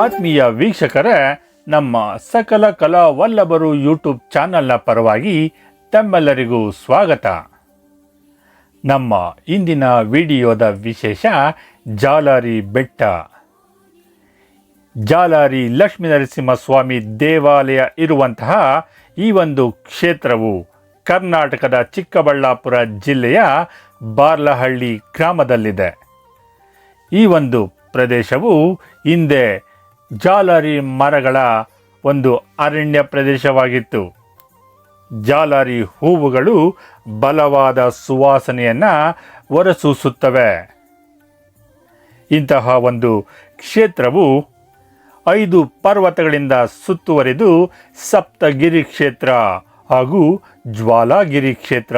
ಆತ್ಮೀಯ ವೀಕ್ಷಕರೇ, ನಮ್ಮ ಸಕಲ ಕಲಾ ವಲ್ಲಭರು ಯೂಟ್ಯೂಬ್ ಚಾನಲ್ನ ಪರವಾಗಿ ತಮ್ಮೆಲ್ಲರಿಗೂ ಸ್ವಾಗತ. ನಮ್ಮ ಇಂದಿನ ವಿಡಿಯೋದ ವಿಶೇಷ, ಜಾಲಾರಿ ಬೆಟ್ಟ. ಜಾಲಾರಿ ಲಕ್ಷ್ಮೀನರಸಿಂಹಸ್ವಾಮಿ ದೇವಾಲಯ ಇರುವಂತಹ ಈ ಒಂದು ಕ್ಷೇತ್ರವು ಕರ್ನಾಟಕದ ಚಿಕ್ಕಬಳ್ಳಾಪುರ ಜಿಲ್ಲೆಯ ಬಾರ್ಲಹಳ್ಳಿ ಗ್ರಾಮದಲ್ಲಿದೆ. ಈ ಒಂದು ಪ್ರದೇಶವು ಹಿಂದೆ ಜಾಲರಿ ಮರಗಳ ಒಂದು ಅರಣ್ಯ ಪ್ರದೇಶವಾಗಿತ್ತು. ಜಾಲರಿ ಹೂವುಗಳು ಬಲವಾದ ಸುವಾಸನೆಯನ್ನು ಹೊರಸೂಸುತ್ತವೆ. ಇಂತಹ ಒಂದು ಕ್ಷೇತ್ರವು ಐದು ಪರ್ವತಗಳಿಂದ ಸುತ್ತುವರಿದು ಸಪ್ತಗಿರಿ ಕ್ಷೇತ್ರ ಹಾಗೂ ಜ್ವಾಲಾಗಿರಿ ಕ್ಷೇತ್ರ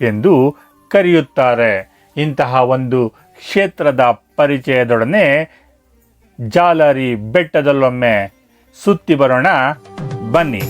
ಎಂದು ಕರೆಯುತ್ತಾರೆ. ಇಂತಹ ಒಂದು ಕ್ಷೇತ್ರದ ಪರಿಚಯದೊಡನೆ ಜಾಲರಿ ಬೆಟ್ಟದಲ್ಲೊಮ್ಮೆ ಸುತ್ತಿ ಬರೋಣ. ಬನ್ನಿ.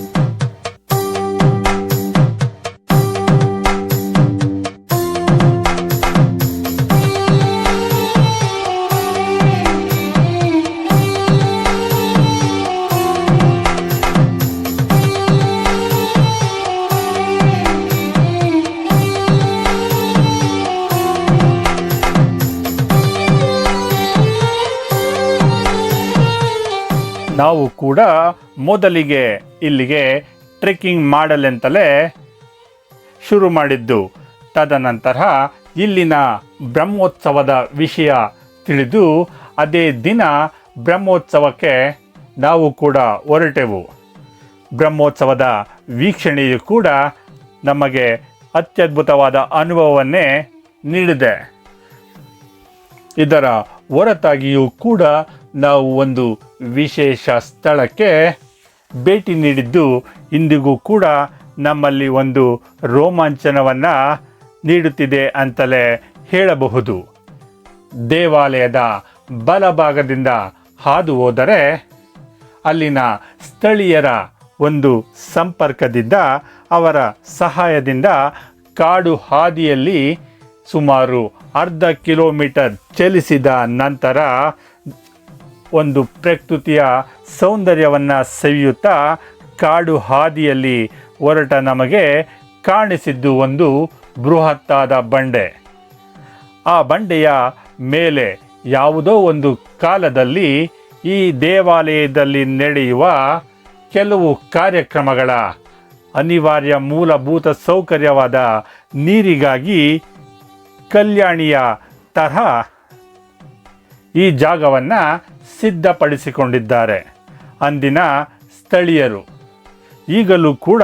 ನಾವು ಕೂಡ ಮೊದಲಿಗೆ ಇಲ್ಲಿಗೆ ಟ್ರೆಕ್ಕಿಂಗ್ ಮಾಡಲೆಂತಲೇ ಶುರು ಮಾಡಿದ್ದು. ತದನಂತರ ಇಲ್ಲಿನ ಬ್ರಹ್ಮೋತ್ಸವದ ವಿಷಯ ತಿಳಿದು ಅದೇ ದಿನ ಬ್ರಹ್ಮೋತ್ಸವಕ್ಕೆ ನಾವು ಕೂಡ ಹೊರಟೆವು. ಬ್ರಹ್ಮೋತ್ಸವದ ವೀಕ್ಷಣೆಯು ಕೂಡ ನಮಗೆ ಅತ್ಯದ್ಭುತವಾದ ಅನುಭವವನ್ನೇ ನೀಡಿದೆ. ಇದರ ಹೊರತಾಗಿಯೂ ಕೂಡ ನಾವು ಒಂದು ವಿಶೇಷ ಸ್ಥಳಕ್ಕೆ ಭೇಟಿ ನೀಡಿದ್ದು ಇಂದಿಗೂ ಕೂಡ ನಮ್ಮಲ್ಲಿ ಒಂದು ರೋಮಾಂಚನವನ್ನು ನೀಡುತ್ತಿದೆ ಅಂತಲೇ ಹೇಳಬಹುದು. ದೇವಾಲಯದ ಬಲಭಾಗದಿಂದ ಹಾದು ಹೋದರೆ ಅಲ್ಲಿನ ಸ್ಥಳೀಯರ ಒಂದು ಸಂಪರ್ಕದಿಂದ ಅವರ ಸಹಾಯದಿಂದ ಕಾಡು ಹಾದಿಯಲ್ಲಿ ಸುಮಾರು ಅರ್ಧ ಕಿಲೋಮೀಟರ್ ಚಲಿಸಿದ ನಂತರ ಒಂದು ಪ್ರಕೃತಿಯ ಸೌಂದರ್ಯವನ್ನು ಸವಿಯುತ್ತಾ ಕಾಡು ಹಾದಿಯಲ್ಲಿ ಹೊರಟ ನಮಗೆ ಕಾಣಿಸಿದ್ದು ಒಂದು ಬೃಹತ್ತಾದ ಬಂಡೆ. ಆ ಬಂಡೆಯ ಮೇಲೆ ಯಾವುದೋ ಒಂದು ಕಾಲದಲ್ಲಿ ಈ ದೇವಾಲಯದಲ್ಲಿ ನಡೆಯುವ ಕೆಲವು ಕಾರ್ಯಕ್ರಮಗಳ ಅನಿವಾರ್ಯ ಮೂಲಭೂತ ಸೌಕರ್ಯವಾದ ನೀರಿಗಾಗಿ ಕಲ್ಯಾಣಿಯ ತರಹ ಈ ಜಾಗವನ್ನು ಸಿದ್ಧಪಡಿಸಿಕೊಂಡಿದ್ದಾರೆ. ಅಂದಿನ ಸ್ಥಳೀಯರು. ಈಗಲೂ ಕೂಡ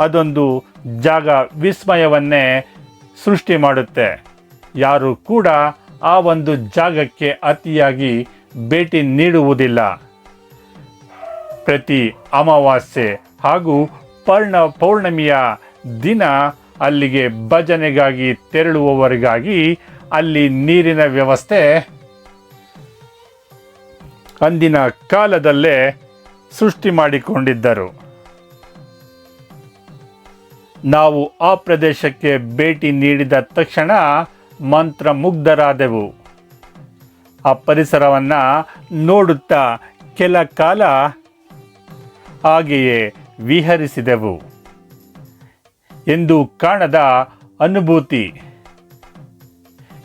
ಅದೊಂದು ಜಾಗ ವಿಸ್ಮಯವನ್ನೇ ಸೃಷ್ಟಿ ಮಾಡುತ್ತೆ. ಯಾರು ಕೂಡ ಆ ಒಂದು ಜಾಗಕ್ಕೆ ಅತಿಯಾಗಿ ಭೇಟಿ ನೀಡುವುದಿಲ್ಲ. ಪ್ರತಿ ಅಮಾವಾಸ್ಯೆ ಹಾಗೂ ಪರ್ಣ ಪೌರ್ಣಮಿಯ ದಿನ ಅಲ್ಲಿಗೆ ಭಜನೆಗಾಗಿ ತೆರಳುವವರಿಗಾಗಿ ಅಲ್ಲಿ ನೀರಿನ ವ್ಯವಸ್ಥೆ ಅಂದಿನ ಕಾಲದಲ್ಲೇ ಸೃಷ್ಟಿ ಮಾಡಿಕೊಂಡಿದ್ದರು. ನಾವು ಆ ಪ್ರದೇಶಕ್ಕೆ ಭೇಟಿ ನೀಡಿದ ತಕ್ಷಣ ಮಂತ್ರಮುಗ್ಧರಾದೆವು. ಆ ಪರಿಸರವನ್ನು ನೋಡುತ್ತಾ ಕೆಲ ಕಾಲ ಹಾಗೆಯೇ ವಿಹರಿಸಿದೆವು. ಎಂದು ಕಾಣದ ಅನುಭೂತಿ.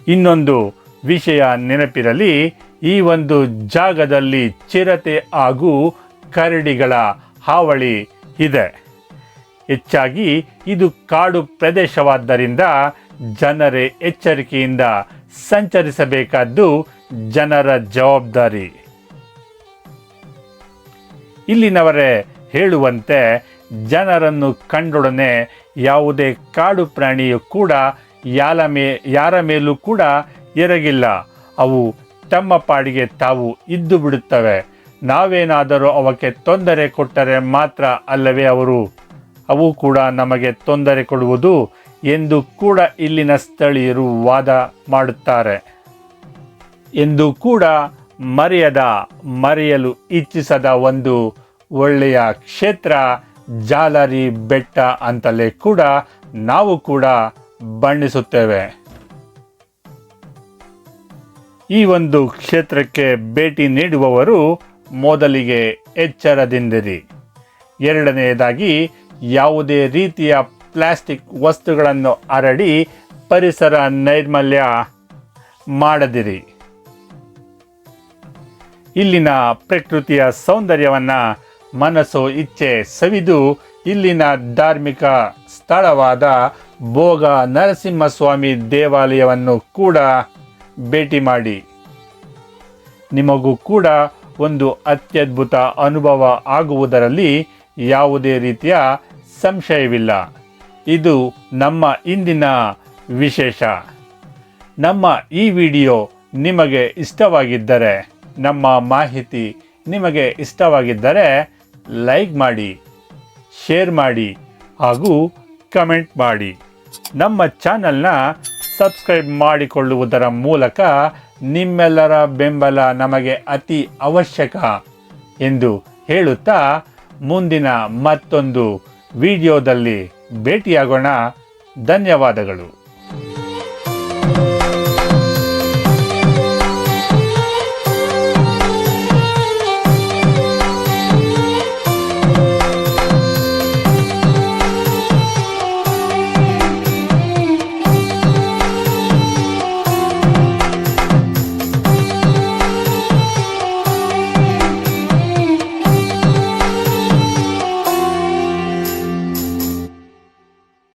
ಇನ್ನೊಂದು ವಿಷಯ ನೆನಪಿರಲಿ. ಈ ಒಂದು ಜಾಗದಲ್ಲಿ ಚಿರತೆ ಹಾಗೂ ಕರಡಿಗಳ ಹಾವಳಿ ಇದೆ. ಹೆಚ್ಚಾಗಿ ಇದು ಕಾಡು ಪ್ರದೇಶವಾದ್ದರಿಂದ ಜನರೇ ಎಚ್ಚರಿಕೆಯಿಂದ ಸಂಚರಿಸಬೇಕಾದ್ದು ಜನರ ಜವಾಬ್ದಾರಿ. ಇಲ್ಲಿನವರೇ ಹೇಳುವಂತೆ ಜನರನ್ನು ಕಂಡೊಡನೆ ಯಾವುದೇ ಕಾಡು ಪ್ರಾಣಿಯು ಕೂಡ ಯಾಲ ಮೇ ಯಾರ ಮೇಲೂ ಕೂಡ ಎರಗಿಲ್ಲ. ಅವು ತಮ್ಮ ಪಾಡಿಗೆ ತಾವು ಇದ್ದು ಬಿಡುತ್ತವೆ. ನಾವೇನಾದರೂ ಅವಕ್ಕೆ ತೊಂದರೆ ಕೊಟ್ಟರೆ ಮಾತ್ರ ಅಲ್ಲವೇ ಅವರು? ಅವು ಕೂಡ ನಮಗೆ ತೊಂದರೆ ಕೊಡುವುದು ಎಂದು ಕೂಡ ಇಲ್ಲಿನ ಸ್ಥಳೀಯರು ವಾದ ಮಾಡುತ್ತಾರೆ. ಎಂದು ಕೂಡ ಮರೆಯದ, ಮರೆಯಲು ಇಚ್ಛಿಸದ ಒಂದು ಒಳ್ಳೆಯ ಕ್ಷೇತ್ರ ಜಾಲರಿ ಬೆಟ್ಟ ಅಂತಲೇ ಕೂಡ ನಾವು ಕೂಡ ಬಣ್ಣಿಸುತ್ತೇವೆ. ಈ ಒಂದು ಕ್ಷೇತ್ರಕ್ಕೆ ಭೇಟಿ ನೀಡುವವರು ಮೊದಲಿಗೆ ಎಚ್ಚರದಿಂದಿರಿ. ಎರಡನೆಯದಾಗಿ ಯಾವುದೇ ರೀತಿಯ ಪ್ಲಾಸ್ಟಿಕ್ ವಸ್ತುಗಳನ್ನು ಹರಡಿ ಪರಿಸರ ನೈರ್ಮಲ್ಯ ಮಾಡದಿರಿ. ಇಲ್ಲಿನ ಪ್ರಕೃತಿಯ ಸೌಂದರ್ಯವನ್ನು ಮನಸ್ಸು ಇಚ್ಛೆ ಸವಿದು ಇಲ್ಲಿನ ಧಾರ್ಮಿಕ ಸ್ಥಳವಾದ ಭೋಗ ನರಸಿಂಹಸ್ವಾಮಿ ದೇವಾಲಯವನ್ನು ಕೂಡ ಭೇಟಿ ಮಾಡಿ. ನಿಮಗೂ ಕೂಡ ಒಂದು ಅತ್ಯದ್ಭುತ ಅನುಭವ ಆಗುವುದರಲ್ಲಿ ಯಾವುದೇ ರೀತಿಯ ಸಂಶಯವಿಲ್ಲ. ಇದು ನಮ್ಮ ಇಂದಿನ ವಿಶೇಷ. ನಮ್ಮ ಈ ವಿಡಿಯೋ ನಿಮಗೆ ಇಷ್ಟವಾಗಿದ್ದರೆ, ನಮ್ಮ ಮಾಹಿತಿ ನಿಮಗೆ ಇಷ್ಟವಾಗಿದ್ದರೆ ಲೈಕ್ ಮಾಡಿ, ಶೇರ್ ಮಾಡಿ ಹಾಗೂ ಕಮೆಂಟ್ ಮಾಡಿ. ನಮ್ಮ ಚಾನಲ್ನ ಸಬ್ಸ್ಕ್ರೈಬ್ ಮಾಡಿಕೊಳ್ಳುವುದರ ಮೂಲಕ ನಿಮ್ಮೆಲ್ಲರ ಬೆಂಬಲ ನಮಗೆ ಅತಿ ಅವಶ್ಯಕ ಎಂದು ಹೇಳುತ್ತಾ ಮುಂದಿನ ಮತ್ತೊಂದು ವಿಡಿಯೋದಲ್ಲಿ ಭೇಟಿಯಾಗೋಣ. ಧನ್ಯವಾದಗಳು.